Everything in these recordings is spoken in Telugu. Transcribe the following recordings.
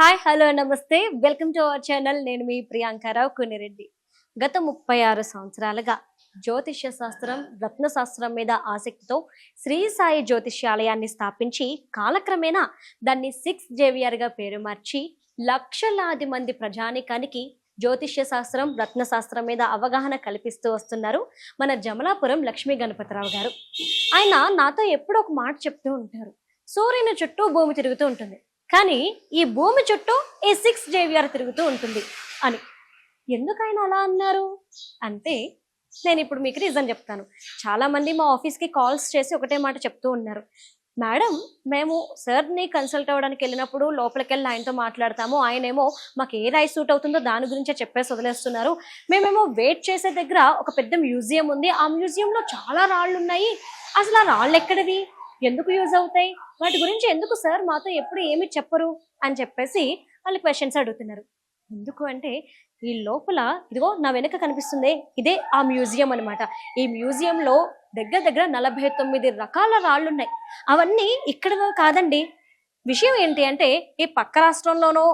హాయ్ హలో నమస్తే. Welcome to our channel. నేను మీ ప్రియాంకారావు కునిరెడ్డి. గత ముప్పై ఆరు సంవత్సరాలుగా జ్యోతిష్య శాస్త్రం రత్న శాస్త్రం మీద ఆసక్తితో శ్రీ సాయి జ్యోతిష్యాలయాన్ని స్థాపించి కాలక్రమేణా దాన్ని సిక్స్ జేవియర్గా పేరు మార్చి లక్షలాది మంది ప్రజానికానికి జ్యోతిష్య శాస్త్రం రత్న శాస్త్రం మీద అవగాహన కల్పిస్తూ వస్తున్నారు మన జమలాపురం లక్ష్మీ గణపతిరావు గారు. ఆయన నాతో ఎప్పుడూ ఒక మాట చెప్తూ ఉంటారు. సూర్యుని చుట్టూ భూమి తిరుగుతూ ఉంటుంది. కానీ ఈ భూమి చుట్టూ ఈ సిక్స్ జేవియర్ తిరుగుతూ ఉంటుంది అని. ఎందుకు ఆయన అలా అన్నారు? అంటే నేను ఇప్పుడు మీకు రీజన్ చెప్తాను. చాలామంది మా ఆఫీస్కి కాల్స్ చేసి ఒకటే మాట చెప్తూ ఉన్నారు. మేడం మేము సార్ని కన్సల్ట్ అవ్వడానికి వెళ్ళినప్పుడు లోపలికి వెళ్ళి ఆయనతో మాట్లాడతాము. ఆయనేమో మాకు ఏ రైస్ సూట్ అవుతుందో దాని గురించే చెప్పేసి వదిలేస్తున్నారు. మేమేమో వెయిట్ చేసే దగ్గర ఒక పెద్ద మ్యూజియం ఉంది. ఆ మ్యూజియంలో చాలా రాళ్ళు ఉన్నాయి. అసలు ఆ రాళ్ళు ఎక్కడివి? ఎందుకు యూజ్ అవుతాయి? వాటి గురించి ఎందుకు సార్ మాతో ఎప్పుడు ఏమి చెప్పరు? అని చెప్పేసి వాళ్ళు క్వశ్చన్స్ అడుగుతున్నారు. ఎందుకు అంటే ఈ లోపల ఇదిగో నా వెనక కనిపిస్తుంది ఇదే ఆ మ్యూజియం అన్నమాట. ఈ మ్యూజియంలో దగ్గర దగ్గర నలభై తొమ్మిది రకాల రాళ్ళు ఉన్నాయి అవన్నీ ఇక్కడ కాదండి. విషయం ఏంటి అంటే ఈ పక్క రాష్ట్రంలోనో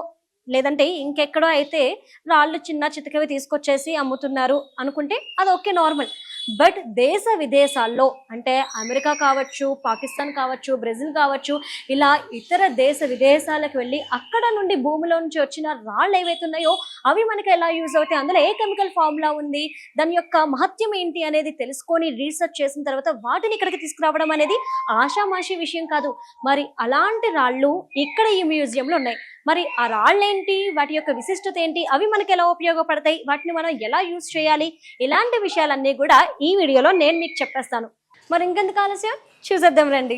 లేదంటే ఇంకెక్కడో అయితే రాళ్ళు చిన్న చితకవి తీసుకొచ్చేసి అమ్ముతున్నారు అనుకుంటే అది ఓకే నార్మల్ బట్ దేశ విదేశాల్లో అంటే అమెరికా కావచ్చు పాకిస్తాన్ కావచ్చు బ్రెజిల్ కావచ్చు ఇలా ఇతర దేశ విదేశాలకు వెళ్ళి అక్కడ నుండి భూమిలో నుంచి వచ్చిన రాళ్ళు ఏవైతున్నాయో అవి మనకి ఎలా యూజ్ అవుతాయి? అందులో ఏ కెమికల్ ఫార్ములా ఉంది? దాని యొక్క మహత్యం ఏంటి అనేది తెలుసుకొని రీసెర్చ్ చేసిన తర్వాత వాటిని ఇక్కడికి తీసుకురావడం అనేది ఆషామాషి విషయం కాదు. మరి అలాంటి రాళ్ళు ఇక్కడ ఈ మ్యూజియంలో ఉన్నాయి. మరి ఆ రాళ్ళు ఏంటి వాటి యొక్క విశిష్టత ఏంటి అవి మనకి ఎలా ఉపయోగపడతాయి? వాటిని మనం ఎలా యూజ్ చేయాలి? ఇలాంటి విషయాలన్నీ కూడా ఈ వీడియోలో నేను మీకు చెప్పేస్తాను. మరి ఇంకెందుకు ఆలస్యం? చూసేద్దాం రండి.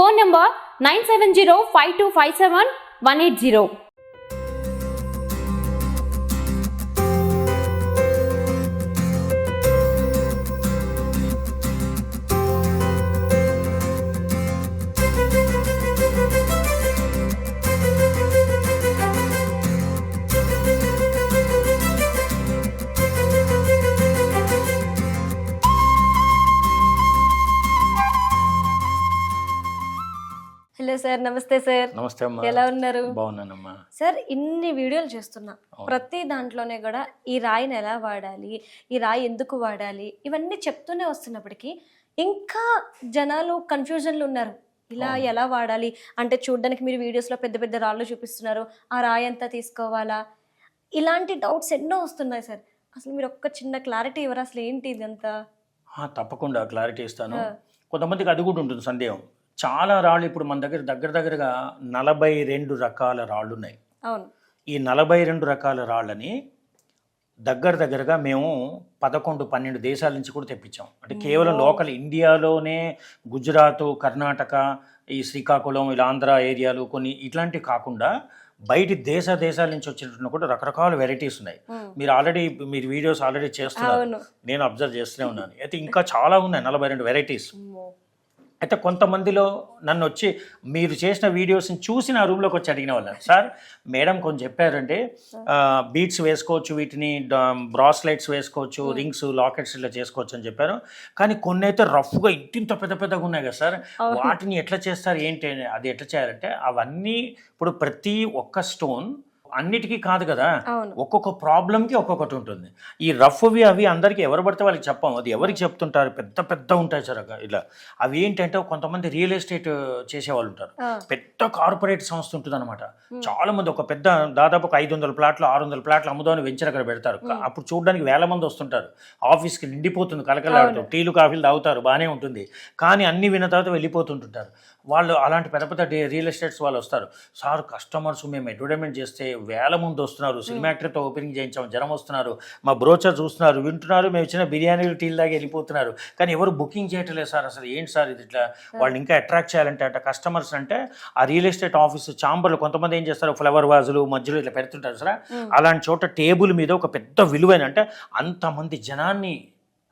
phone number 970 5257 180. Sir. నమస్తే సార్. నమస్తే అమ్మా. ఎలా ఉన్నారు? బాగున్నానమ్మా. సార్ ఇన్ని వీడియోలు చేస్తున్నా. ప్రతి దాంట్లోనే కూడా ఈ రాయిని ఎలా వాడాలి ఈ రాయి ఎందుకు వాడాలి ఇవన్నీ చెప్తూనే వస్తున్నప్పటికీ ఇంకా జనాలు కన్ఫ్యూజన్లు ఉన్నారు. ఇలా. ఎలా వాడాలి? అంటే చూడడానికి మీరు వీడియోస్లో పెద్ద పెద్ద రాళ్ళు చూపిస్తున్నారు. ఆ రాయి అంతా తీసుకోవాలా? ఇలాంటి డౌట్స్ ఎన్నో వస్తున్నాయి సార్. అసలు మీరు ఒక్క చిన్న క్లారిటీ ఇవ్వరు? అసలు ఏంటి ఇదంతా? తప్పకుండా క్లారిటీ ఇస్తాను. కొంతమందికి అది కూడా ఉంటుంది సందేహం. చాలా రాళ్ళు ఇప్పుడు మన దగ్గర దగ్గర దగ్గరగా నలభై రెండు రకాల రాళ్ళు ఉన్నాయి అవును. ఈ నలభై రెండు రకాల రాళ్ళని దగ్గర దగ్గరగా మేము పదకొండు పన్నెండు దేశాల నుంచి కూడా తెప్పించాం. అంటే కేవలం. లోకల్ ఇండియాలోనే గుజరాత్ కర్ణాటక ఈ శ్రీకాకుళం ఇలా ఆంధ్ర ఏరియాలు కొన్ని ఇట్లాంటివి కాకుండా బయటి దేశ దేశాల నుంచి వచ్చినటువంటి కూడా రకరకాల వెరైటీస్ ఉన్నాయి. మీరు ఆల్రెడీ మీరు వీడియోస్ ఆల్రెడీ చేస్తున్నారు. నేను అబ్జర్వ్ చేస్తూనే ఉన్నాను. అయితే ఇంకా చాలా ఉన్నాయి నలభై రెండు వెరైటీస్. అయితే కొంతమందిలో నన్ను వచ్చి మీరు చేసిన వీడియోస్ని చూసి నా రూమ్లోకి వచ్చి అడిగిన వాళ్ళు. సార్ మేడం కొంచెం చెప్పారంటే బీట్స్ వేసుకోవచ్చు వీటిని బ్రాస్లైట్స్ వేసుకోవచ్చు రింగ్స్ లాకెట్స్ ఇలా చేసుకోవచ్చు అని చెప్పారు. కానీ కొన్ని అయితే రఫ్గా ఇంటింత పెద్ద పెద్దగా ఉన్నాయి కదా సార్. వాటిని ఎట్లా చేస్తారు ఏంటి అని అది ఎట్లా చేయాలంటే అవన్నీ ఇప్పుడు ప్రతి ఒక్క స్టోన్ అన్నిటికీ కాదు కదా. ఒక్కొక్క ప్రాబ్లంకి ఒక్కొక్కటి ఉంటుంది. ఈ రఫ్వి అవి అందరికీ ఎవరు పడితే వాళ్ళకి చెప్పాం. అది ఎవరికి చెప్తుంటారు? పెద్ద పెద్ద ఉంటాయి సార్ ఇలా. అవి ఏంటంటే కొంతమంది రియల్ ఎస్టేట్ చేసే వాళ్ళు ఉంటారు పెద్ద కార్పొరేట్ సంస్థ ఉంటుంది అనమాట. చాలా మంది ఒక పెద్ద దాదాపు ఒక ఐదు వందల ప్లాట్లు ఆరు వందల ప్లాట్లు అమ్ముదామని వెంచర్ అక్కడ పెడతారు. అప్పుడు చూడడానికి వేల మంది వస్తుంటారు. ఆఫీస్కి నిండిపోతుంది కలకలాడుతూ. టీలు కాఫీలు తాగుతారు. బాగానే ఉంటుంది. కానీ అన్ని విన్న తర్వాత వెళ్ళిపోతుంటుంటారు. వాళ్ళు అలాంటి పెద్ద పెద్ద రియల్ ఎస్టేట్స్ వాళ్ళు వస్తారు. సార్ కస్టమర్స్ మేము అడ్వర్టైజ్మెంట్ చేస్తే వేల మంది వస్తున్నారు. సినిమా యాక్టర్తో ఓపెనింగ్ చేయించాం. జనం వస్తున్నారు. మా బ్రోచర్ చూస్తున్నారు. వింటున్నారు. మేము ఇచ్చిన బిర్యానీలు టీలు దాకా వెళ్ళిపోతున్నారు. కానీ ఎవరు బుకింగ్ చేయట్లేదు సార్ అసలు. ఏంటి సార్ ఇది ఇట్లా? వాళ్ళని ఇంకా అట్రాక్ట్ చేయాలంటే అట్లా కస్టమర్స్ అంటే ఆ రియల్ ఎస్టేట్ ఆఫీస్ చాంబర్లు కొంతమంది ఏం చేస్తారు? ఫ్లవర్ వాజులు మధ్యలో ఇట్లా పెడుతుంటారు సార్. అలాంటి చోట టేబుల్ మీద ఒక పెద్ద విలువైన అంటే అంతమంది జనాన్ని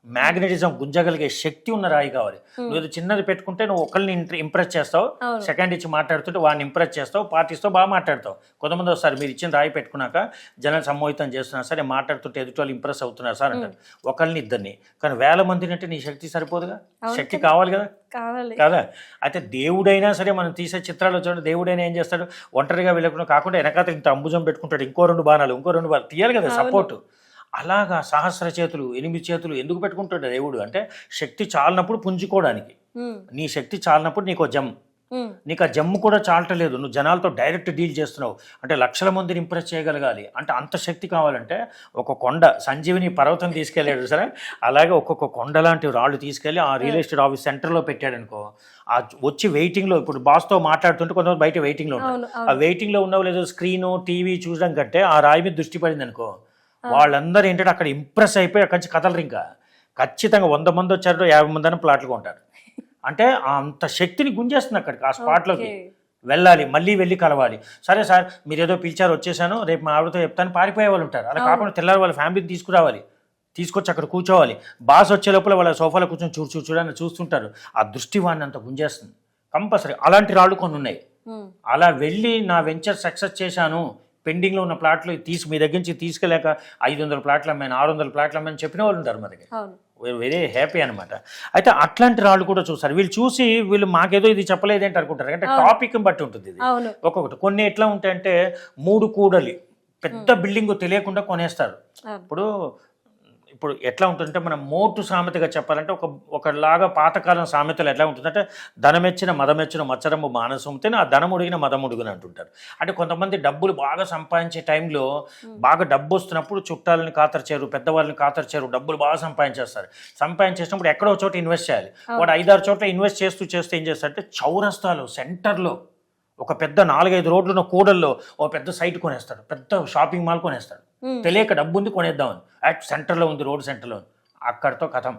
మ్యాగ్నెటిజం గుంజగలిగే శక్తి ఉన్న రాయి కావాలి. నువ్వు చిన్నది పెట్టుకుంటే నువ్వు ఒకరిని ఇంప్రెస్ చేస్తావు. సెకండ్ ఇచ్చి మాట్లాడుతుంటే వాడిని ఇంప్రెస్ చేస్తావు పార్టీస్తో బాగా మాట్లాడతావు. కొంతమంది వస్తారు మీరు ఇచ్చిన రాయి పెట్టుకున్నాక జనం సమ్మోహితం చేస్తున్నారు సరే మాట్లాడుతుంటే ఎదుటి వాళ్ళు ఇంప్రెస్ అవుతున్నారు సార్ అంటారు. ఒకరిని ఇద్దరిని. కానీ వేల మందిని అంటే నీ శక్తి సరిపోదుగా? శక్తి కావాలి కదా? కావాలి. కదా? అయితే దేవుడైనా సరే మనం తీసే చిత్రాలు చూడండి దేవుడైనా ఏం చేస్తాడు? ఒంటరిగా వెళ్ళకుండా కాకుండా వెనకాత ఇంత అంబుజం పెట్టుకుంటాడు ఇంకో రెండు బాణాలు ఇంకో రెండు బాణాలు తీయాలి కదా. సపోర్ట్ అలాగా సహస్ర చేతులు ఎనిమిది చేతులు ఎందుకు పెట్టుకుంటాడు దేవుడు? అంటే శక్తి చాలినప్పుడు పుంజుకోవడానికి. నీ శక్తి చాలినప్పుడు నీకు జమ్ నీకు ఆ జమ్ము కూడా చాలటలేదు. నువ్వు జనాలతో డైరెక్ట్ డీల్ చేస్తున్నావు. అంటే లక్షల మందిని ఇంప్రెస్ చేయగలగాలి. అంటే అంత శక్తి కావాలంటే ఒక కొండ సంజీవిని పర్వతం తీసుకెళ్ళాడు సరే. అలాగే ఒక్కొక్క కొండ లాంటి రాళ్ళు తీసుకెళ్ళి ఆ రియల్ ఎస్టేట్ ఆఫీస్ సెంటర్లో పెట్టాడు అనుకో ఆ వచ్చి వెయిటింగ్లో ఇప్పుడు బాస్తో మాట్లాడుతుంటే కొంతమంది బయట వెయిటింగ్లో అవును ఆ వెయిటింగ్లో ఉన్నావు లేదో స్క్రీను టీవీ చూడడం కంటే ఆ రాయి మీద దృష్టి పడింది అనుకో వాళ్ళందరూ ఏంటంటే అక్కడ ఇంప్రెస్ అయిపోయి అక్కడి నుంచి కదలరు ఇంకా ఖచ్చితంగా వంద మంది వచ్చారో యాభై మంది అని ప్లాట్లు కొంటారు. అంటే అంత శక్తిని గుంజేస్తుంది అక్కడికి ఆ స్పాట్లోకి. వెళ్ళాలి మళ్ళీ వెళ్ళి కలవాలి. సరే సార్ మీరు ఏదో పిలిచారు వచ్చేసాను రేపు మా ఆవిడతో చెప్తాను పారిపోయే వాళ్ళు ఉంటారు. అలా. కాకుండా తెల్లారి వాళ్ళ ఫ్యామిలీని తీసుకురావాలి. తీసుకొచ్చి అక్కడ కూర్చోవాలి. బాస్ వచ్చే లోపల వాళ్ళ సోఫాలో కూర్చొని చూడు చూడు చూడని చూస్తుంటారు. ఆ దృష్టి వాడిని అంత గుంజేస్తుంది. కంపల్సరీ. అలాంటి రాళ్ళు కొన్ని ఉన్నాయి. అలా వెళ్ళి నా వెంచర్ సక్సెస్ చేశాను. పెండింగ్లో ఉన్న ప్లాట్లు తీసి మీ దగ్గర నుంచి తీసుకెళ్ళాక ఐదు వందల ప్లాట్లు అమ్మాను ఆరు వందల ప్లాట్లు అమ్మాను చెప్పిన వాళ్ళు ఉంటారు మా దగ్గర. వెరీ హ్యాపీ అనమాట అయితే అట్లాంటి రాళ్ళు కూడా చూస్తారు. వీళ్ళు చూసి వీళ్ళు మాకేదో ఇది చెప్పలేదేంటి అనుకుంటారు. అంటే. టాపిక్ బట్టి ఉంటుంది ఇది. ఒక్కొక్కటి. కొన్ని ఎట్లా ఉంటాయంటే మూడు కూడలి. పెద్ద బిల్డింగ్ తెలియకుండా కొనేస్తారు. ఇప్పుడు ఇప్పుడు ఎట్లా ఉంటుందంటే మనం మోటు సామెతగా చెప్పాలంటే ఒక ఒకలాగా పాతకాలం సామెతలు ఎట్లా ఉంటుందంటే ధనమెచ్చిన మదమెచ్చిన మచ్చరము మానసంతేనే ఆ ధనముడిగిన మదముడుగుని అంటుంటారు. అంటే కొంతమంది డబ్బులు బాగా సంపాదించే టైంలో బాగా డబ్బు వస్తున్నప్పుడు చుట్టాలని కాతర్చారు పెద్దవాళ్ళని కాతర్చారు డబ్బులు బాగా సంపాదించేస్తారు. సంపాదించేసినప్పుడు ఎక్కడో చోట ఇన్వెస్ట్ చేయాలి. వాడు ఐదారు చోట్ల ఇన్వెస్ట్ చేస్తూ చేస్తే ఏం చేస్తారంటే చౌరస్తాలో సెంటర్లో ఒక పెద్ద నాలుగైదు రోడ్లున్న కూడల్లో ఓ పెద్ద సైట్ కొనేస్తాడు. పెద్ద షాపింగ్ మాల్ కొనేస్తాడు. తెలియక డబ్బు ఉంది కొనేద్దామని అట్ సెంటర్లో ఉంది రోడ్ సెంటర్లో ఉంది. అక్కడితో కథం.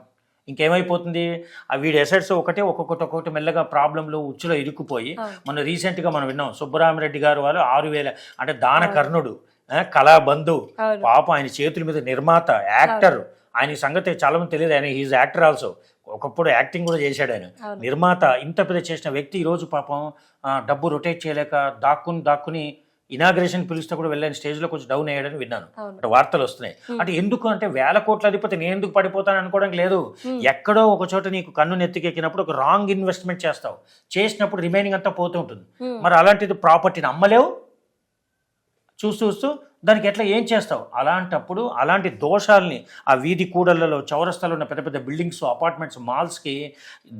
ఇంకేమైపోతుంది? ఆ వీడి ఎసెట్స్ ఒకటే ఒక్కొక్కటి ఒక్కొక్కటి మెల్లగా ప్రాబ్లంలో ఉచ్చులో ఇరుక్కుపోయి. మొన్న రీసెంట్గా మనం విన్నాం సుబ్బరామరెడ్డి గారు వాళ్ళు ఆరు వేల అంటే దాన కర్ణుడు కళాబంధు పాపం ఆయన చేతుల మీద నిర్మాత యాక్టర్. ఆయన సంగతి చాలా మంది తెలియదు. ఆయన హీజ్ యాక్టర్ ఆల్సో ఒకప్పుడు యాక్టింగ్ కూడా చేశాడు ఆయన. నిర్మాత ఇంత పెద్ద చేసిన వ్యక్తి ఈరోజు పాపం డబ్బు రొటేట్ చేయలేక దాక్కుని దాక్కుని ఇనాగ్రేషన్ పిలిస్తే కూడా వెళ్ళని స్టేజ్లో కొంచెం డౌన్ అయ్యాడని విన్నాను. అంటే వార్తలు వస్తున్నాయి. అంటే ఎందుకు అంటే వేల కోట్ల అధిపతి నేను ఎందుకు పడిపోతాను అనుకోవడానికి లేదు. ఎక్కడో ఒక చోట నీకు కన్ను నెత్తికెక్కినప్పుడు ఒక రాంగ్ ఇన్వెస్ట్మెంట్ చేస్తావు. చేసినప్పుడు రిమైనింగ్ అంతా పోతూ ఉంటుంది. మరి అలాంటిది ప్రాపర్టీని అమ్మలేవు? చూస్తూ చూస్తూ దానికి ఎట్లా ఏం చేస్తావు? అలాంటప్పుడు అలాంటి దోషాలని ఆ వీధి కూడళ్ళలో చౌరస్తాలో ఉన్న పెద్ద పెద్ద బిల్డింగ్స్ అపార్ట్మెంట్స్ మాల్స్కి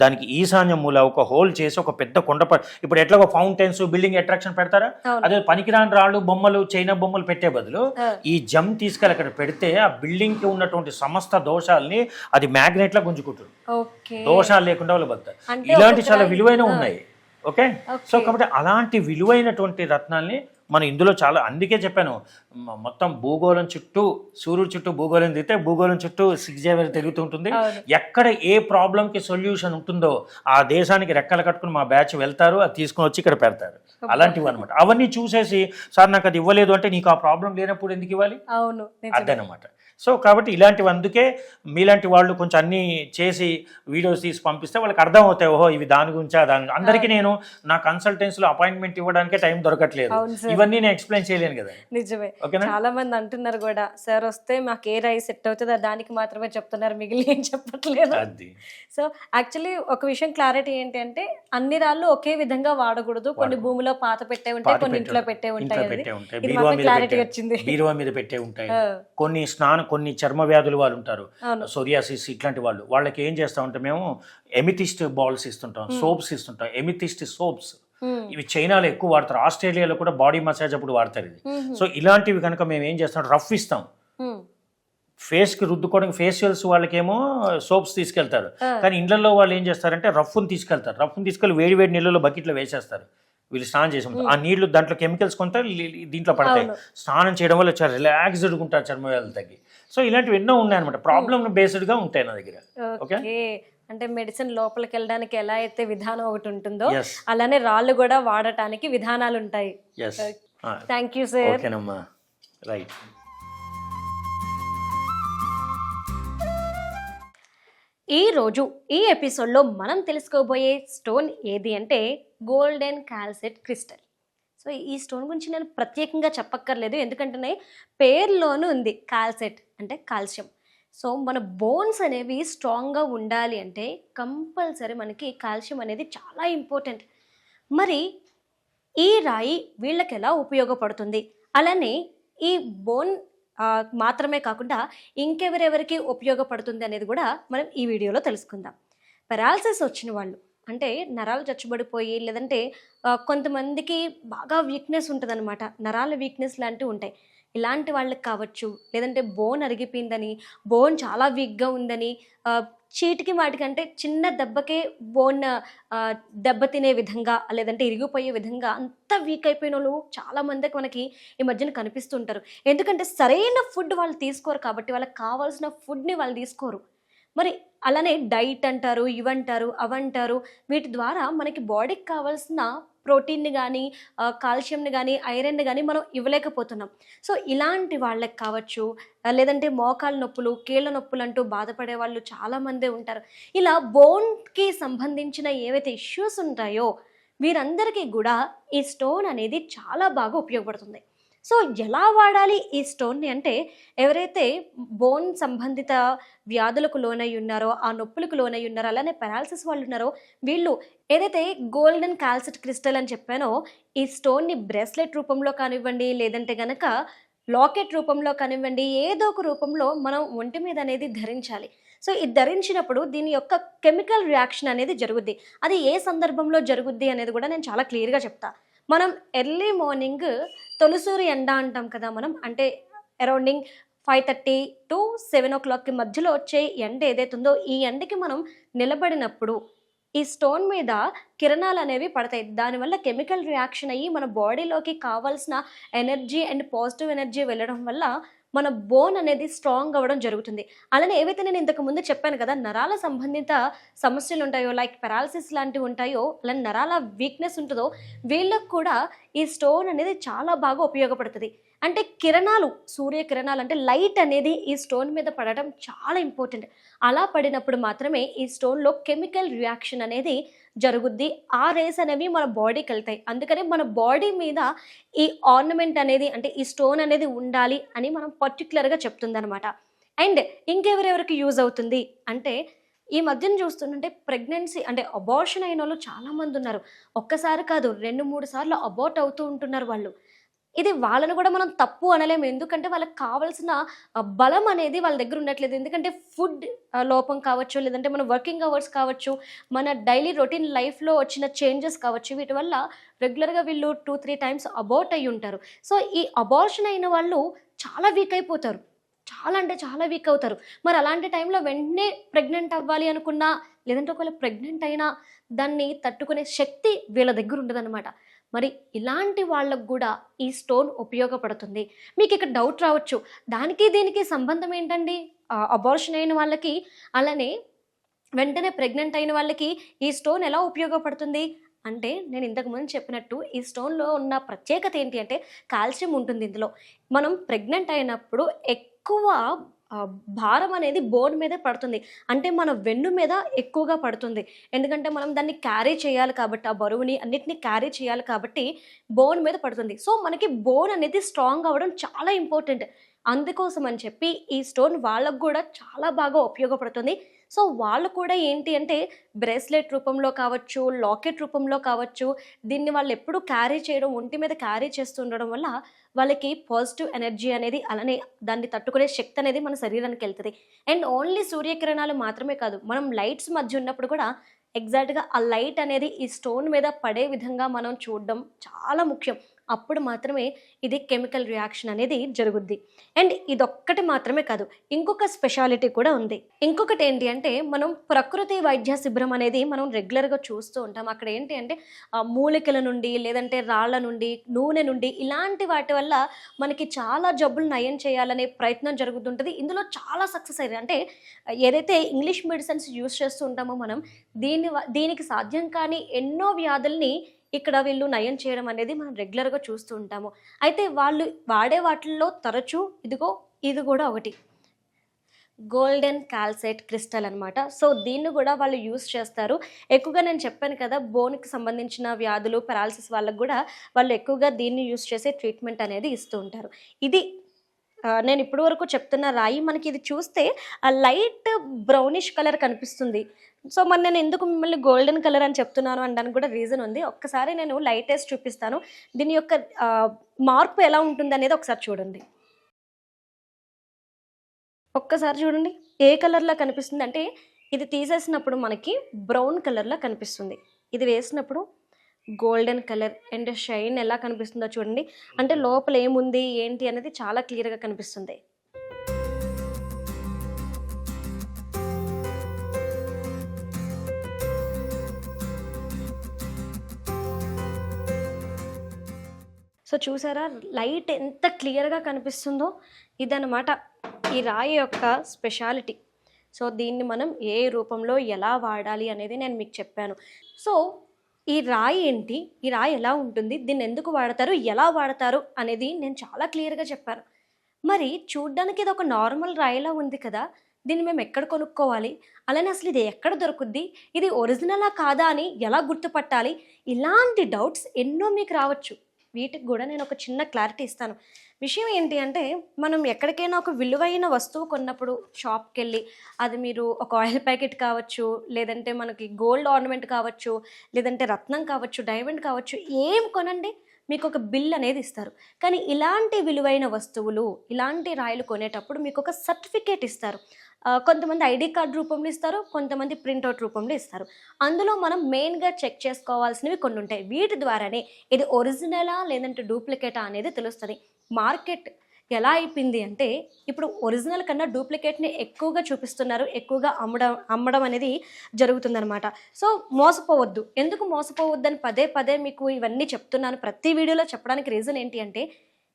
దానికి ఈశాన్యం మూల ఒక హోల్ చేసి ఒక పెద్ద కొండప ఇప్పుడు ఎట్లా ఒక ఫౌంటైన్స్ బిల్డింగ్ అట్రాక్షన్ పెడతారా? అదే పనికిరాని రాళ్ళు బొమ్మలు చైనా బొమ్మలు పెట్టే బదులు ఈ జమ్ తీసుకెళ్ళి అక్కడ పెడితే ఆ బిల్డింగ్కి ఉన్నటువంటి సమస్త దోషాలని అది మ్యాగ్నెట్లా గుంజుకుంటుంది. దోషాలు లేకుండా వాళ్ళు బతారు ఇలాంటి చాలా విలువైన. ఉన్నాయి. ఓకే. సో కాబట్టి అలాంటి విలువైనటువంటి రత్నాల్ని మనం ఇందులో చాలా అందుకే చెప్పాను మొత్తం భూగోళం చుట్టూ సూర్యుడు చుట్టూ భూగోళం తిరిగితే భూగోళం చుట్టూ సిక్స్ జేవర్ తిరుగుతుంటుంది. ఎక్కడ ఏ ప్రాబ్లంకి సొల్యూషన్ ఉంటుందో ఆ దేశానికి రెక్కలు కట్టుకుని మా బ్యాచ్ వెళ్తారు అది తీసుకొని వచ్చి ఇక్కడ పెడతారు. అలాంటివి అనమాట అవన్నీ చూసేసి సార్ నాకు అది ఇవ్వలేదు అంటే నీకు ఆ ప్రాబ్లం లేనప్పుడు ఎందుకు ఇవ్వాలి? అవును. అదనమాట సో కాబట్టి ఇలాంటివి అందుకే మీలాంటి వాళ్ళు కొంచెం అన్ని చేసి వీడియోస్ తీసి పంపిస్తే వాళ్ళకి అర్థం అవుతాయి ఓహో ఇవి దాని గురించా దాని. అందరికీ నేను నా కన్సల్టెన్సీలో అపాయింట్మెంట్ ఇవ్వడానికే టైం దొరకట్లేదు. ఇవన్నీ నేను ఎక్స్ప్లెయిన్ చేయలేను కదా. నిజమే. చాలా మంది అంటున్నారు కూడా సార్ వస్తే మాకు ఏ రైస్ సెట్ అవుతుందో దానికి మాత్రమే చెప్తున్నారు మిగిలి ఏం చెప్పట్లేదు. అది. సో యాక్చువల్లీ ఒక విషయం క్లారిటీ ఏంటి అంటే అన్ని రాళ్ళు ఒకే విధంగా వాడకూడదు. కొన్ని. భూమిలో పాత పెట్టే ఉంటాయి కొన్ని ఇంట్లో. పెట్టే ఉంటాయి క్లారిటీ వచ్చింది. బీరువా మీద పెట్టే ఉంటాయి. కొన్ని స్నానం కొన్ని చర్మ వ్యాధులు వాళ్ళు ఉంటారు. సోరియాసిస్ ఇట్లాంటి వాళ్ళు. వాళ్ళకి ఏం చేస్తామంటే మేము ఎమితిస్ట్ బాల్స్ ఇస్తుంటాం సోప్స్ ఇస్తుంటాం. Amethyst soaps. ఇవి చైనాలో ఎక్కువ వాడతారు. ఆస్ట్రేలియాలో కూడా బాడీ మసాజ్ అప్పుడు వాడతారు ఇది. సో ఇలాంటివి కనుక మేము ఏం చేస్తాం? రఫ్ ఇస్తాం. Hmm. ఫేస్కి రుద్దుకోవడానికి ఫేషియల్స్ వాళ్ళకేమో సోప్స్ తీసుకెళ్తారు. కానీ ఇండ్లలో వాళ్ళు ఏం చేస్తారంటే రఫ్ని తీసుకెళ్తారు. రఫ్ని తీసుకెళ్ళి వేడి వేడి నీళ్ళలో బకెట్లో వేసేస్తారు. వీళ్ళు స్నానం చేసి. ఆ నీళ్ళు దాంట్లో కెమికల్స్ కొంత దీంట్లో పడతాయి. స్నానం చేయడం వల్ల చాలా రిలాక్స్డ్ ఉంటారు చర్మ వ్యాధులు తగ్గి. సో ఇలాంటివి ఎన్నో ఉన్నాయి అనమాట ప్రాబ్లమ్ బేస్డ్గా ఉంటాయి నా దగ్గర. ఓకే? అంటే మెడిసిన్ లోపలికి వెళ్ళడానికి ఎలా అయితే విధానం ఒకటి ఉంటుందో అలానే రాళ్ళు కూడా వాడటానికి విధానాలు ఉంటాయి. థ్యాంక్ యూ సార్ ఓకేనమ్మా. రైట్ ఈ రోజు ఈ ఎపిసోడ్లో మనం తెలుసుకోబోయే స్టోన్ ఏది అంటే గోల్డెన్ కాల్సెట్ క్రిస్టల్. సో ఈ స్టోన్ గురించి నేను ప్రత్యేకంగా చెప్పక్కర్లేదు. ఎందుకంటే పేరులోనూ ఉంది కాల్సెట్ అంటే కాల్షియం. సో మన బోన్స్ అనేవి స్ట్రాంగ్గా ఉండాలి అంటే కంపల్సరీ మనకి కాల్షియం అనేది చాలా ఇంపార్టెంట్. మరి ఈ రాయి వీళ్ళకి ఎలా ఉపయోగపడుతుంది? అలానే ఈ బోన్ మాత్రమే కాకుండా ఇంకెవరెవరికి ఉపయోగపడుతుంది అనేది కూడా మనం ఈ వీడియోలో తెలుసుకుందాం. పెరాలసిస్ వచ్చిన వాళ్ళు అంటే నరాలు చచ్చుబడిపోయి లేదంటే కొంతమందికి బాగా వీక్నెస్ ఉంటుందన్నమాట. నరాల వీక్నెస్ లాంటివి ఉంటాయి. ఇలాంటి వాళ్ళకి కావచ్చు లేదంటే బోన్ అరిగిపోయిందని బోన్ చాలా వీక్గా ఉందని చీటికి వాటికంటే చిన్న దెబ్బకే బోన్ దెబ్బ దెబ్బతినే విధంగా లేదంటే ఇరిగిపోయే విధంగా అంత వీక్ అయిపోయిన వాళ్ళు చాలా మందికి మనకి ఈ మధ్యన కనిపిస్తుంటారు. ఎందుకంటే సరైన ఫుడ్ వాళ్ళు తీసుకోరు కాబట్టి వాళ్ళకి కావాల్సిన ఫుడ్ని వాళ్ళు తీసుకోరు. మరి అలానే డైట్ అంటారు ఇవంటారు అవంటారు వీటి ద్వారా మనకి బాడీకి కావాల్సిన ప్రోటీన్ని కానీ కాల్షియంని కానీ ఐరన్ని కానీ మనం ఇవ్వలేకపోతున్నాం. సో ఇలాంటి వాళ్ళకి కావచ్చు లేదంటే మోకాళ్ళ నొప్పులు కీళ్ళ నొప్పులు అంటూ బాధపడే వాళ్ళు చాలామందే ఉంటారు. ఇలా బోన్కి సంబంధించిన ఏవైతే ఇష్యూస్ ఉంటాయో వీరందరికీ కూడా ఈ స్టోన్ అనేది చాలా బాగా ఉపయోగపడుతుంది. సో ఎలా వాడాలి ఈ స్టోన్ని అంటే ఎవరైతే బోన్ సంబంధిత వ్యాధులకు లోనై ఉన్నారో ఆ నొప్పులకు లోనై ఉన్నారో అలానే పెరాలసిస్ వాళ్ళు ఉన్నారో వీళ్ళు ఏదైతే గోల్డెన్ కాల్సిట్ క్రిస్టల్ అని చెప్పానో ఈ స్టోన్ని బ్రెస్లెట్ రూపంలో కానివ్వండి లేదంటే గనక లాకెట్ రూపంలో కానివ్వండి ఏదో ఒక రూపంలో మనం ఒంటి మీద అనేది ధరించాలి. సో ఇది ధరించినప్పుడు దీని యొక్క కెమికల్ రియాక్షన్ అనేది జరుగుద్ది. అది ఏ సందర్భంలో జరుగుద్ది అనేది కూడా నేను చాలా క్లియర్గా చెప్తా. మనం ఎర్లీ మార్నింగ్ తొలిసూరి ఎండ అంటాం కదా మనం అంటే arounding five thirty to seven ఓ క్లాక్కి మధ్యలో వచ్చే ఎండ ఏదైతే ఉందో ఈ ఎండకి మనం నిలబడినప్పుడు ఈ స్టోన్ మీద కిరణాలు అనేవి పడతాయి. దానివల్ల కెమికల్ రియాక్షన్ అయ్యి మన బాడీలోకి కావాల్సిన ఎనర్జీ అండ్ పాజిటివ్ ఎనర్జీ వెళ్ళడం వల్ల మన బోన్ అనేది స్ట్రాంగ్ అవ్వడం జరుగుతుంది. అలానే ఏవైతే నేను ఇంతకు ముందు చెప్పాను కదా నరాల సంబంధిత సమస్యలు ఉంటాయో లైక్ పెరాలసిస్ లాంటివి ఉంటాయో అలానే నరాల వీక్నెస్ ఉంటుందో వీళ్ళకు కూడా ఈ స్టోన్ అనేది చాలా బాగా ఉపయోగపడుతుంది. అంటే కిరణాలు సూర్య కిరణాలు అంటే లైట్ అనేది ఈ స్టోన్ మీద పడడం చాలా ఇంపార్టెంట్. అలా పడినప్పుడు మాత్రమే ఈ స్టోన్లో కెమికల్ రియాక్షన్ అనేది జరుగుద్ది. ఆ రేస్ అనేవి మన బాడీకి వెళ్తాయి. అందుకనే మన బాడీ మీద ఈ ఆర్నమెంట్ అనేది అంటే ఈ స్టోన్ అనేది ఉండాలి అని మనం పర్టికులర్గా చెప్తుందనమాట అండ్ ఇంకెవరెవరికి యూజ్ అవుతుంది? అంటే ఈ మధ్యన చూస్తుంటే ప్రెగ్నెన్సీ అంటే అబార్షన్ అయిన వాళ్ళు చాలామంది ఉన్నారు. ఒక్కసారి కాదు రెండు మూడు సార్లు అబార్ట్ అవుతూ ఉంటున్నారు వాళ్ళు. ఇది వాళ్ళని కూడా మనం తప్పు అనలేము. ఎందుకంటే వాళ్ళకి కావాల్సిన బలం అనేది వాళ్ళ దగ్గర ఉండట్లేదు. ఎందుకంటే ఫుడ్ లోపం కావచ్చు లేదంటే మన వర్కింగ్ అవర్స్ కావచ్చు మన డైలీ రొటీన్ లైఫ్లో వచ్చిన చేంజెస్ కావచ్చు వీటి వల్ల రెగ్యులర్గా వీళ్ళు టూ త్రీ టైమ్స్ అబౌట్ అయి ఉంటారు. సో ఈ అబార్షన్ అయిన వాళ్ళు చాలా వీక్ అయిపోతారు. చాలా అంటే చాలా వీక్ అవుతారు. మరి అలాంటి టైంలో వెంటనే ప్రెగ్నెంట్ అవ్వాలి అనుకున్నా లేదంటే ఒకవేళ ప్రెగ్నెంట్ అయినా దాన్ని తట్టుకునే శక్తి వీళ్ళ దగ్గర ఉండదన్నమాట. మరి ఇలాంటి వాళ్ళకు కూడా ఈ స్టోన్ ఉపయోగపడుతుంది. మీకు ఇక్కడ డౌట్ రావచ్చు. దానికి దీనికి సంబంధం ఏంటండి? అబార్షన్ అయిన వాళ్ళకి అలానే వెంటనే ప్రెగ్నెంట్ అయిన వాళ్ళకి ఈ స్టోన్ ఎలా ఉపయోగపడుతుంది? అంటే నేను ఇంతకు ముందు చెప్పినట్టు ఈ స్టోన్లో ఉన్న ప్రత్యేకత ఏంటి అంటే కాల్షియం ఉంటుంది ఇందులో. మనం ప్రెగ్నెంట్ అయినప్పుడు ఎక్కువ భారం అనేది బోన్ మీదే పడుతుంది. అంటే మన వెన్ను మీద ఎక్కువగా పడుతుంది. ఎందుకంటే మనం దాన్ని క్యారీ చేయాలి కాబట్టి ఆ బరువుని అన్నిటిని క్యారీ చేయాలి కాబట్టి బోన్ మీద పడుతుంది. సో మనకి బోన్ అనేది స్ట్రాంగ్ అవ్వడం చాలా ఇంపార్టెంట్ అందుకోసం అని చెప్పి ఈ స్టోన్ వాళ్ళకు కూడా చాలా బాగా ఉపయోగపడుతుంది. సో వాళ్ళు కూడా ఏంటి అంటే బ్రేస్లెట్ రూపంలో కావచ్చు లాకెట్ రూపంలో కావచ్చు దీన్ని వాళ్ళు ఎప్పుడు క్యారీ చేయడం ఒంటి మీద క్యారీ చేస్తుండడం వల్ల వాళ్ళకి పాజిటివ్ ఎనర్జీ అనేది అలానే దాన్ని తట్టుకునే శక్తి అనేది మన శరీరానికి వెళ్తుంది. అండ్ ఓన్లీ సూర్యకిరణాలు మాత్రమే కాదు మనం లైట్స్ మధ్య ఉన్నప్పుడు కూడా ఎగ్జాక్ట్గా ఆ లైట్ అనేది ఈ స్టోన్ మీద పడే విధంగా మనం చూడడం చాలా ముఖ్యం. అప్పుడు మాత్రమే ఇది కెమికల్ రియాక్షన్ అనేది జరుగుద్ది. అండ్ ఇదొక్కటి మాత్రమే కాదు ఇంకొక స్పెషాలిటీ కూడా ఉంది. ఇంకొకటి ఏంటి అంటే మనం ప్రకృతి వైద్య శిబిరం అనేది మనం రెగ్యులర్గా చూస్తూ ఉంటాం. అక్కడ ఏంటి అంటే మూలికల నుండి లేదంటే రాళ్ళ నుండి నూనె నుండి ఇలాంటి వాటి వల్ల మనకి చాలా జబ్బులు నయం చేయాలనే ప్రయత్నం జరుగుతుంటుంది. ఇందులో చాలా సక్సెస్ అయ్యింది. అంటే ఏదైతే ఇంగ్లీష్ మెడిసిన్స్ యూస్ చేస్తూ ఉంటామో మనం దీని దీనికి సాధ్యం కాని ఎన్నో వ్యాధుల్ని ఇక్కడ వీళ్ళు నయం చేయడం అనేది మనం రెగ్యులర్గా చూస్తూ ఉంటాము. అయితే వాళ్ళు వాడే వాటిల్లో తరచూ ఇదిగో ఇది కూడా ఒకటి. గోల్డెన్ కాల్సైట్ క్రిస్టల్ అనమాట సో దీన్ని కూడా వాళ్ళు యూస్ చేస్తారు. ఎక్కువగా నేను చెప్పాను కదా బోన్కి సంబంధించిన వ్యాధులు పెరాలసిస్ వాళ్ళకు కూడా వాళ్ళు ఎక్కువగా దీన్ని యూస్ చేసే ట్రీట్మెంట్ అనేది ఇస్తూ ఉంటారు. ఇది నేను ఇప్పటి వరకు చెప్తున్న రాయి మనకి ఇది చూస్తే ఆ లైట్ బ్రౌనిష్ కలర్ కనిపిస్తుంది. సో మరి నేను ఎందుకు మిమ్మల్ని గోల్డెన్ కలర్ అని చెప్తున్నాను అనడానికి కూడా రీజన్ ఉంది. ఒక్కసారి నేను లైట్ వేసి చూపిస్తాను. దీని యొక్క మార్పు ఎలా ఉంటుంది అనేది ఒకసారి చూడండి. ఒక్కసారి చూడండి. ఏ కలర్లో కనిపిస్తుంది అంటే ఇది తీసేసినప్పుడు మనకి బ్రౌన్ కలర్లో కనిపిస్తుంది. ఇది వేసినప్పుడు గోల్డెన్ కలర్ అండ్ షైన్ ఎలా కనిపిస్తుందో చూడండి. అంటే లోపల ఏముంది ఏంటి అనేది చాలా క్లియర్గా కనిపిస్తుంది. సో చూసారా లైట్ ఎంత క్లియర్గా కనిపిస్తుందో? ఇదన్నమాట ఈ రాయి యొక్క స్పెషాలిటీ. సో దీన్ని మనం ఏ రూపంలో ఎలా వాడాలి అనేది నేను మీకు చెప్పాను. సో ఈ రాయి ఏంటి? ఈ రాయి ఎలా ఉంటుంది? దీన్ని ఎందుకు వాడతారు? ఎలా వాడతారు? అనేది నేను చాలా క్లియర్గా చెప్పాను. మరి చూడ్డానికి ఇది ఒక నార్మల్ రాయిలా ఉంది కదా దీన్ని మేము ఎక్కడ కొనుక్కోవాలి? అలానే అసలు ఇది ఎక్కడ దొరుకుద్ది? ఇది ఒరిజినలా కాదా అని ఎలా గుర్తుపట్టాలి? ఇలాంటి డౌట్స్ ఎన్నో మీకు రావచ్చు. వీటికి కూడా నేను ఒక చిన్న క్లారిటీ ఇస్తాను. విషయం ఏంటి అంటే మనం ఎక్కడికైనా ఒక విలువైన వస్తువు కొన్నప్పుడు షాప్కి వెళ్ళి అది మీరు ఒక ఆయిల్ ప్యాకెట్ కావచ్చు లేదంటే మనకి గోల్డ్ ఆర్నమెంట్ కావచ్చు లేదంటే రత్నం కావచ్చు డైమండ్ కావచ్చు ఏం కొనండి మీకు ఒక బిల్ అనేది ఇస్తారు. కానీ ఇలాంటి విలువైన వస్తువులు ఇలాంటి రాయిలు కొనేటప్పుడు మీకు ఒక సర్టిఫికేట్ ఇస్తారు. కొంతమంది ఐడి కార్డ్ రూపంలో ఇస్తారు కొంతమంది ప్రింట్అవుట్ రూపంలో ఇస్తారు. అందులో మనం మెయిన్గా చెక్ చేసుకోవాల్సినవి కొన్ని ఉంటాయి వీటి ద్వారానే ఇది ఒరిజినలా లేదంటే డూప్లికేటా అనేది తెలుస్తుంది. మార్కెట్ ఎలా అయిపోయింది అంటే ఇప్పుడు ఒరిజినల్ కన్నా డూప్లికేట్ని ఎక్కువగా చూపిస్తున్నారు ఎక్కువగా అమ్మడం అమ్మడం అనేది జరుగుతుందనమాట సో మోసపోవద్దు. ఎందుకు మోసపోవద్దు అని పదే పదే మీకు ఇవన్నీ చెప్తున్నాను. ప్రతి వీడియోలో చెప్పడానికి రీజన్ ఏంటి అంటే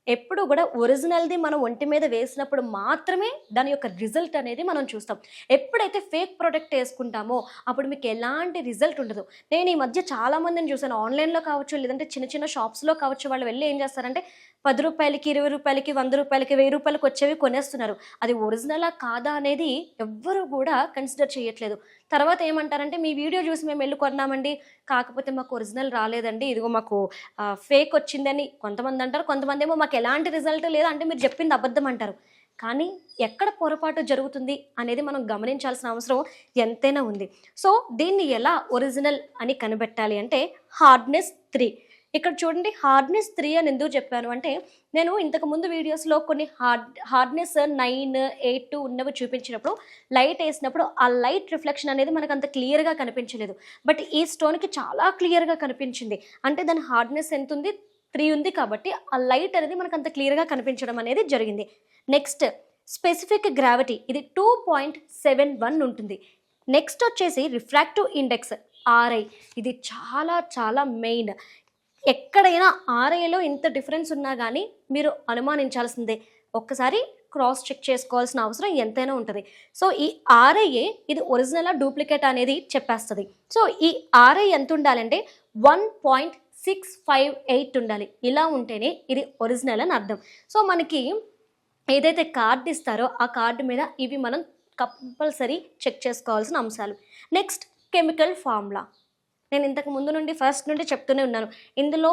ఎప్పుడు కూడా ఒరిజినల్ది మనం ఒంటి మీద వేసినప్పుడు మాత్రమే దాని యొక్క రిజల్ట్ అనేది మనం చూస్తాం. ఎప్పుడైతే ఫేక్ ప్రోడక్ట్ వేసుకుంటామో అప్పుడు మీకు ఎలాంటి రిజల్ట్ ఉండదు. నేను ఈ మధ్య చాలా మందిని ఆన్లైన్లో కావచ్చు లేదంటే చిన్న చిన్న షాప్స్లో కావచ్చు వాళ్ళు వెళ్ళి ఏం చేస్తారంటే పది రూపాయలకి ఇరవై రూపాయలకి వంద రూపాయలకి వెయ్యి రూపాయలకి వచ్చేవి కొనేస్తున్నారు. అది ఒరిజినలా కాదా అనేది ఎవ్వరు కూడా కన్సిడర్ చేయట్లేదు. తర్వాత ఏమంటారంటే మీ వీడియో చూసి మేము వెళ్ళి కొన్నామండి. కాకపోతే మాకు ఒరిజినల్ రాలేదండి. ఇదిగో మాకు ఫేక్ వచ్చిందని కొంతమంది అంటారు. కొంతమంది ఏమో మాకు ఎలాంటి రిజల్ట్ లేదు అంటే మీరు చెప్పింది అబద్ధం అంటారు. కానీ ఎక్కడ పొరపాటు జరుగుతుంది అనేది మనం గమనించాల్సిన అవసరం ఎంతైనా ఉంది. సో దీన్ని ఎలా ఒరిజినల్ అని కనిపెట్టాలి అంటే హార్డ్నెస్ త్రీ ఇక్కడ చూడండి హార్డ్నెస్ త్రీ అని ఎందుకు చెప్పాను? అంటే నేను ఇంతకు ముందు వీడియోస్లో కొన్ని hard hardness nine eight two ఉన్నవి చూపించినప్పుడు లైట్ వేసినప్పుడు ఆ లైట్ రిఫ్లెక్షన్ అనేది మనకు అంత క్లియర్గా కనిపించలేదు. బట్ ఈ స్టోన్కి చాలా క్లియర్గా కనిపించింది. అంటే దాని హార్డ్నెస్ ఎంత ఉంది? త్రీ ఉంది కాబట్టి ఆ లైట్ అనేది మనకు అంత క్లియర్గా కనిపించడం అనేది జరిగింది. నెక్స్ట్ స్పెసిఫిక్ గ్రావిటీ ఇది టూ పాయింట్ సెవెన్ వన్ ఉంటుంది. నెక్స్ట్ వచ్చేసి రిఫ్రాక్టివ్ ఇండెక్స్ ఆర్ఐ ఇది చాలా చాలా మెయిన్ ఎక్కడైనా ఆర్ఐలో ఇంత డిఫరెన్స్ ఉన్నా కానీ మీరు అనుమానించాల్సిందే. ఒక్కసారి క్రాస్ చెక్ చేసుకోవాల్సిన అవసరం ఎంతైనా ఉంటుంది. సో ఈ ఆర్ఐఏ ఇది ఒరిజినల్ డూప్లికేట్ అనేది చెప్పేస్తుంది. సో ఈ ఆర్ఐ ఎంత ఉండాలంటే one point six five eight ఉండాలి. ఇలా ఉంటేనే ఇది ఒరిజినల్ అని అర్థం. సో మనకి ఏదైతే కార్డు ఇస్తారో ఆ కార్డు మీద ఇవి మనం కంపల్సరీ చెక్ చేసుకోవాల్సిన అంశాలు. Next chemical formula. నేను ఇంతకు ముందు నుండి ఫస్ట్ నుండి చెప్తూనే ఉన్నాను. ఇందులో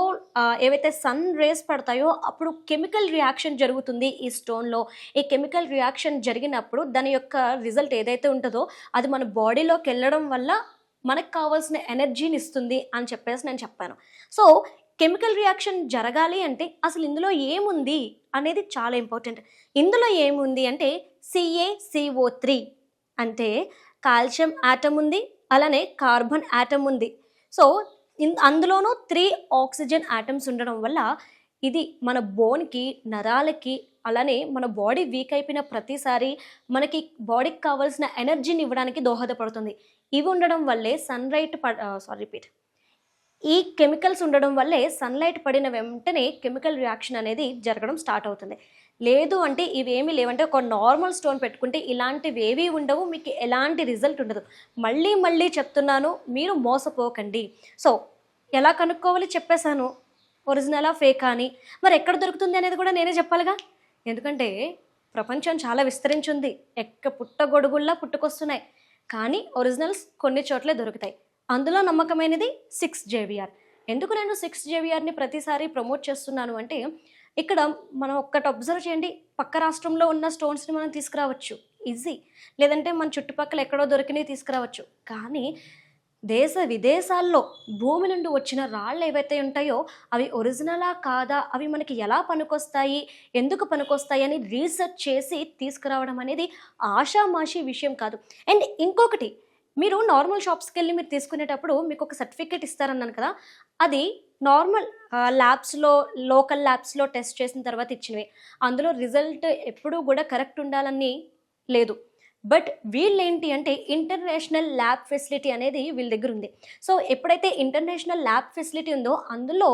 ఏవైతే సన్ రేస్ పడతాయో అప్పుడు కెమికల్ రియాక్షన్ జరుగుతుంది ఈ స్టోన్లో. ఈ కెమికల్ రియాక్షన్ జరిగినప్పుడు దాని యొక్క రిజల్ట్ ఏదైతే ఉంటుందో అది మన బాడీలోకి వెళ్ళడం వల్ల మనకు కావాల్సిన ఎనర్జీని ఇస్తుంది అని చెప్పేసి నేను చెప్పాను. సో కెమికల్ రియాక్షన్ జరగాలి అంటే అసలు ఇందులో ఏముంది అనేది చాలా ఇంపార్టెంట్. ఇందులో ఏముంది అంటే C A C O three అంటే కాల్షియం యాటమ్ ఉంది అలానే కార్బన్ యాటమ్ ఉంది. సో ఇన్ అందులోనూ త్రీ ఆక్సిజన్ యాటమ్స్ ఉండడం వల్ల ఇది మన బోన్కి నరాలకి అలానే మన బాడీ వీక్ అయిపోయిన ప్రతిసారి మనకి బాడీకి కావాల్సిన ఎనర్జీని ఇవ్వడానికి దోహదపడుతుంది. ఇవి ఉండడం వల్లే సన్ రైట్ సారీ రిపీట్. ఈ కెమికల్స్ ఉండడం వల్లే సన్లైట్ పడిన వెంటనే కెమికల్ రియాక్షన్ అనేది జరగడం స్టార్ట్ అవుతుంది. లేదు అంటే ఇవేమీ లేవంటే ఒక నార్మల్ స్టోన్ పెట్టుకుంటే ఇలాంటివి ఏవి ఉండవు మీకు ఎలాంటి రిజల్ట్ ఉండదు. మళ్ళీ మళ్ళీ చెప్తున్నాను మీరు మోసపోకండి. సో ఎలా కనుక్కోవాలి? చెప్పేశాను. ఒరిజినలా ఫేకా అని. మరి ఎక్కడ దొరుకుతుంది అనేది కూడా నేనే చెప్పాలిగా? ఎందుకంటే ప్రపంచం చాలా విస్తరించింది. ఎక్క పుట్టగొడుగుల్లా పుట్టుకొస్తున్నాయి. కానీ ఒరిజినల్స్ కొన్ని చోట్లే దొరుకుతాయి. అందులో నమ్మకమైనది సిక్స్ జేవిఆర్ ఎందుకు నేను సిక్స్ జేవిఆర్ని ప్రతిసారి ప్రమోట్ చేస్తున్నాను అంటే ఇక్కడ మనం ఒక్కటి అబ్జర్వ్ చేయండి పక్క రాష్ట్రంలో ఉన్న స్టోన్స్ని మనం తీసుకురావచ్చు. ఈజీ లేదంటే మన చుట్టుపక్కల ఎక్కడో దొరికినవి తీసుకురావచ్చు. కానీ దేశ విదేశాల్లో భూమి నుండి వచ్చిన రాళ్ళు ఏవైతే ఉంటాయో అవి ఒరిజినలా కాదా? అవి మనకి ఎలా పనికొస్తాయి? ఎందుకు పనికొస్తాయి? అని రీసెర్చ్ చేసి తీసుకురావడం అనేది ఆషామాషి విషయం కాదు. అండ్ ఇంకొకటి మీరు నార్మల్ షాప్స్కి వెళ్ళి మీరు తీసుకునేటప్పుడు మీకు ఒక సర్టిఫికేట్ ఇస్తారన్నాను కదా? అది నార్మల్ ల్యాబ్స్లో లోకల్ ల్యాబ్స్లో టెస్ట్ చేసిన తర్వాత ఇచ్చినవి. అందులో రిజల్ట్ ఎప్పుడూ కూడా కరెక్ట్ ఉండాలని లేదు. బట్ వీళ్ళేంటి అంటే ఇంటర్నేషనల్ ల్యాబ్ ఫెసిలిటీ అనేది వీళ్ళ దగ్గర ఉంది. సో ఎప్పుడైతే ఇంటర్నేషనల్ ల్యాబ్ ఫెసిలిటీ ఉందో అందులో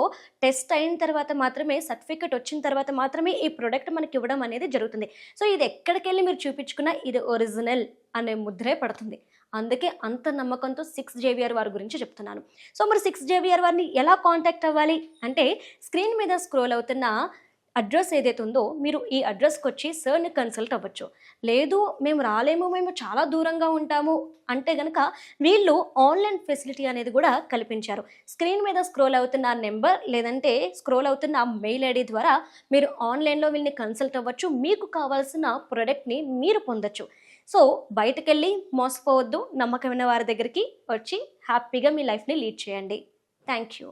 టెస్ట్ అయిన తర్వాత మాత్రమే సర్టిఫికేట్ వచ్చిన తర్వాత మాత్రమే ఈ ప్రోడక్ట్ మనకి ఇవ్వడం అనేది జరుగుతుంది. సో ఇది ఎక్కడికి వెళ్ళి మీరు చూపించుకున్నా ఇది ఒరిజినల్ అనే ముద్రే పడుతుంది. అందుకే అంత నమ్మకంతో సిక్స్ జేవిఆర్ వారి గురించి చెప్తున్నాను. సో మరి సిక్స్ జేవిఆర్ వారిని ఎలా కాంటాక్ట్ అవ్వాలి అంటే స్క్రీన్ మీద స్క్రోల్ అవుతున్న అడ్రస్ ఏదైతే ఉందో మీరు ఈ అడ్రస్కి వచ్చి సార్ని కన్సల్ట్ అవ్వచ్చు. లేదు మేము రాలేము మేము చాలా దూరంగా ఉంటాము అంటే కనుక వీళ్ళు ఆన్లైన్ ఫెసిలిటీ అనేది కూడా కల్పించారు. స్క్రీన్ మీద స్క్రోల్ అవుతున్న నెంబర్ లేదంటే స్క్రోల్ అవుతున్న మెయిల్ ఐడి ద్వారా మీరు ఆన్లైన్లో వీళ్ళని కన్సల్ట్ అవ్వచ్చు. మీకు కావాల్సిన ప్రోడక్ట్ని మీరు పొందొచ్చు. సో బయటకెళ్ళి మోసపోవద్దు. నమ్మకమైన వారి దగ్గరికి వచ్చి హ్యాపీగా మీ లైఫ్ని లీడ్ చేయండి. Thank you.